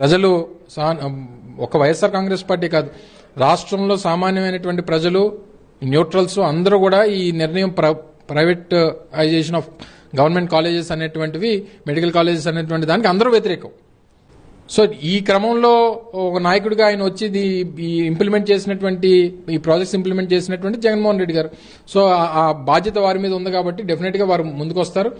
ప్రజలు ఒక వైఎస్ఆర్ కాంగ్రెస్ పార్టీ కాదు. రాష్ట్రంలో సామాన్యమైనటువంటి ప్రజలు న్యూట్రల్స్ అందరూ కూడా ఈ నిర్ణయం ప్ర- ప్రైవేటైజేషన్ ఆఫ్ గవర్నమెంట్ కాలేజెస్ అనేటువంటివి మెడికల్ కాలేజెస్ అనేటువంటి దానికి అందరూ వ్యతిరేకం. సో ఈ క్రమంలో ఒక నాయకుడిగా ఆయన వచ్చి ఇది ఈ ఇంప్లిమెంట్ చేసినటువంటి ఈ ప్రాజెక్ట్స్ ఇంప్లిమెంట్ చేసినటువంటి జగన్మోహన్ రెడ్డి గారు. సో ఆ- బాధ్యత వారి మీద ఉంది కాబట్టి డెఫినెట్గా వారు ముందుకు వస్తారు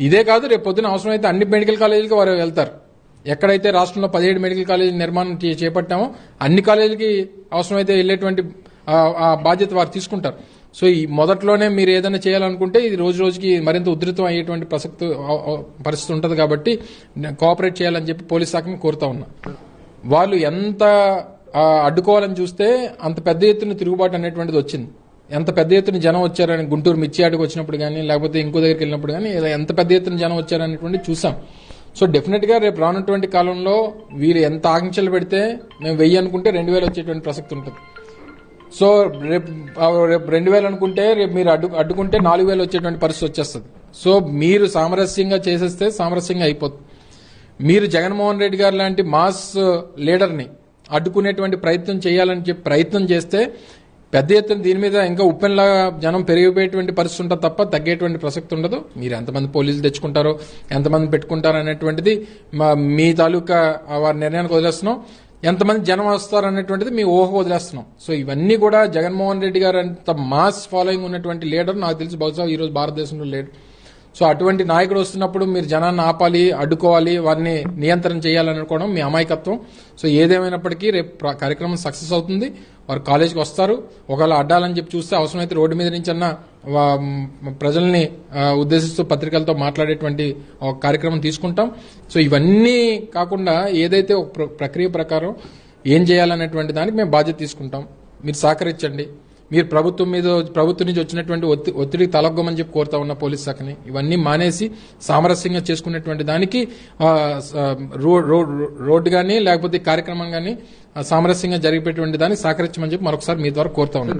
ఇదే కాదు రేపు పొద్దున అవసరమైతే అన్ని మెడికల్ కాలేజీలకు వారు వెళ్తారు. ఎక్కడైతే రాష్ట్రంలో పదిహేడు మెడికల్ కాలేజీ నిర్మాణం చేపట్టామో అన్ని కాలేజీలకి అవసరమైతే వెళ్ళేటువంటి ఆ- బాధ్యత వారు తీసుకుంటారు. సో ఈ మొదట్లోనే మీరు ఏదైనా చేయాలనుకుంటే ఇది రోజు రోజుకి మరింత ఉధృతం అయ్యేటువంటి ప్రసక్తి పరిస్థితి ఉంటుంది కాబట్టి కోఆపరేట్ చేయాలని చెప్పి పోలీస్ శాఖను కోరుతా ఉన్నా. వాళ్ళు ఎంత అడ్డుకోవాలని చూస్తే అంత పెద్ద ఎత్తున తిరుగుబాటు అనేటువంటిది వచ్చింది. ఎంత పెద్ద ఎత్తున జనం వచ్చారని గుంటూరు మిర్చి వచ్చినప్పుడు కానీ లేకపోతే ఇంకో దగ్గరికి వెళ్ళినప్పుడు కానీ ఇలా ఎంత పెద్ద ఎత్తున జనం వచ్చారనేటువంటి చూసాం. సో డెఫినెట్గా రేపు రానటువంటి కాలంలో వీరు ఎంత ఆకాంక్షలు పెడితే మేము వెయ్యి అనుకుంటే రెండు వేలు వచ్చేటువంటి ప్రసక్తి ఉంటుంది. సో రేపు రేపు రెండు వేలు అనుకుంటే రేపు మీరు అడ్డు అడ్డుకుంటే నాలుగు వేలు వచ్చేటువంటి పరిస్థితి వచ్చేస్తుంది. సో మీరు సామరస్యంగా చేసేస్తే సామరస్యంగా అయిపోతుంది. మీరు జగన్మోహన్ రెడ్డి గారు లాంటి మాస్ లీడర్ని అడ్డుకునేటువంటి ప్రయత్నం చేయాలని చెప్పి ప్రయత్నం చేస్తే పెద్ద ఎత్తున దీని మీద ఇంకా ఉప్పెన్లా జనం పెరిగిపోయేటువంటి పరిస్థితి ఉంటుంది తప్ప తగ్గేటువంటి ప్రసక్తి ఉండదు. మీరు ఎంతమంది పోలీసులు తెచ్చుకుంటారో ఎంతమంది పెట్టుకుంటారో అనేటువంటిది మా- మీ తాలూకా వారి నిర్ణయానికి వదిలేస్తున్నాం. ఎంతమంది జనం వస్తారు అనేటువంటిది మీ ఊహ వదిలేస్తున్నాం. సో ఇవన్నీ కూడా జగన్మోహన్ రెడ్డి గారు అంత మాస్ ఫాలోయింగ్ ఉన్నటువంటి లీడర్ నాకు తెలిసి బహుశా ఈరోజు భారతదేశంలో లీడర్ సో అటువంటి నాయకుడు వస్తున్నప్పుడు మీరు జనాన్ని ఆపాలి అడ్డుకోవాలి వారిని నియంత్రణ చేయాలనుకోవడం మీ అమాయకత్వం. సో ఏదేమైనప్పటికీ రేపు కార్యక్రమం సక్సెస్ అవుతుంది. వారు కాలేజీకి వస్తారు. ఒకవేళ అడ్డాలని చెప్పి చూస్తే అవసరమైతే రోడ్డు మీద నుంచి అన్న ప్రజల్ని ఉద్దేశిస్తూ పత్రికలతో మాట్లాడేటువంటి ఒక కార్యక్రమం తీసుకుంటాం. సో ఇవన్నీ కాకుండా ఏదైతే ఒక ప్ర- ప్రక్రియ ప్రకారం ఏం చేయాలనేటువంటి దానికి మేము బాధ్యత తీసుకుంటాం. మీరు సహకరించండి. మీరు ప్రభుత్వం మీద ప్రభుత్వం నుంచి వచ్చినటువంటి ఒత్తి ఒత్తిడికి తలగ్గమని చెప్పి కోరుతా ఉన్న పోలీస్ శాఖని ఇవన్నీ మానేసి సామరస్యంగా చేసుకునేటువంటి దానికి రో- రోడ్డు కానీ లేకపోతే కార్యక్రమం కానీ సామరస్యంగా జరిగిపోయేటువంటి దానికి సహకరించమని చెప్పి మరొకసారి మీ ద్వారా కోరుతా ఉన్నాను.